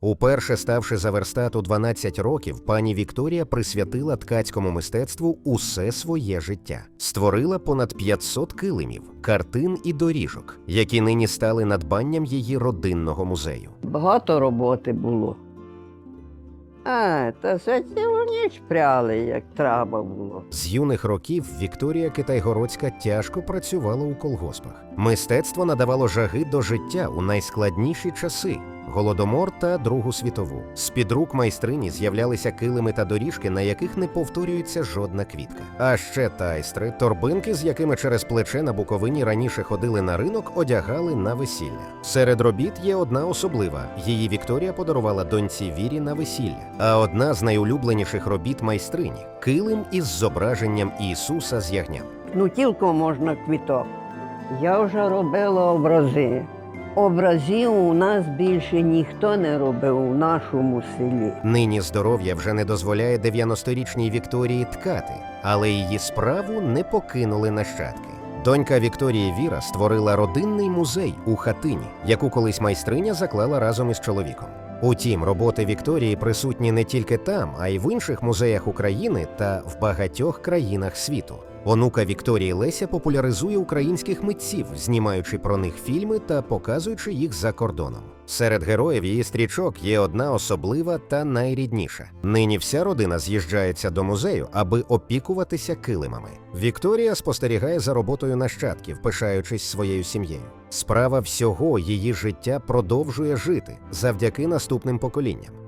Уперше ставши за верстат у 12 років, пані Вікторія присвятила ткацькому мистецтву усе своє життя, створила понад 500 килимів, картин і доріжок, які нині стали надбанням її родинного музею. Багато роботи було. А, та за цілу ніч пряли, як треба було. З юних років Вікторія Китайгородська тяжко працювала у колгоспах. Мистецтво надавало жаги до життя у найскладніші часи. Голодомор та Другу світову з під рук майстрині з'являлися килими та доріжки, на яких не повторюється жодна квітка. А ще тайстри, торбинки, з якими через плече на Буковині раніше ходили на ринок, одягали на весілля. Серед робіт є одна особлива. Її Вікторія подарувала доньці Вірі на весілля. А одна з найулюбленіших робіт майстрині килим із зображенням Ісуса з ягням. Ну, тільки можна квіток. Я вже робила образи. Образів у нас більше ніхто не робив у нашому селі. Нині здоров'я вже не дозволяє 90-річній Вікторії ткати, але її справу не покинули нащадки. Донька Вікторії Віра створила родинний музей у хатині, яку колись майстриня заклала разом із чоловіком. Утім, роботи Вікторії присутні не тільки там, а й в інших музеях України та в багатьох країнах світу. Онука Вікторії Леся популяризує українських митців, знімаючи про них фільми та показуючи їх за кордоном. Серед героїв її стрічок є одна особлива та найрідніша. Нині вся родина з'їжджається до музею, аби опікуватися килимами. Вікторія спостерігає за роботою нащадків, пишаючись своєю сім'єю. Справа всього її життя продовжує жити завдяки наступним поколінням.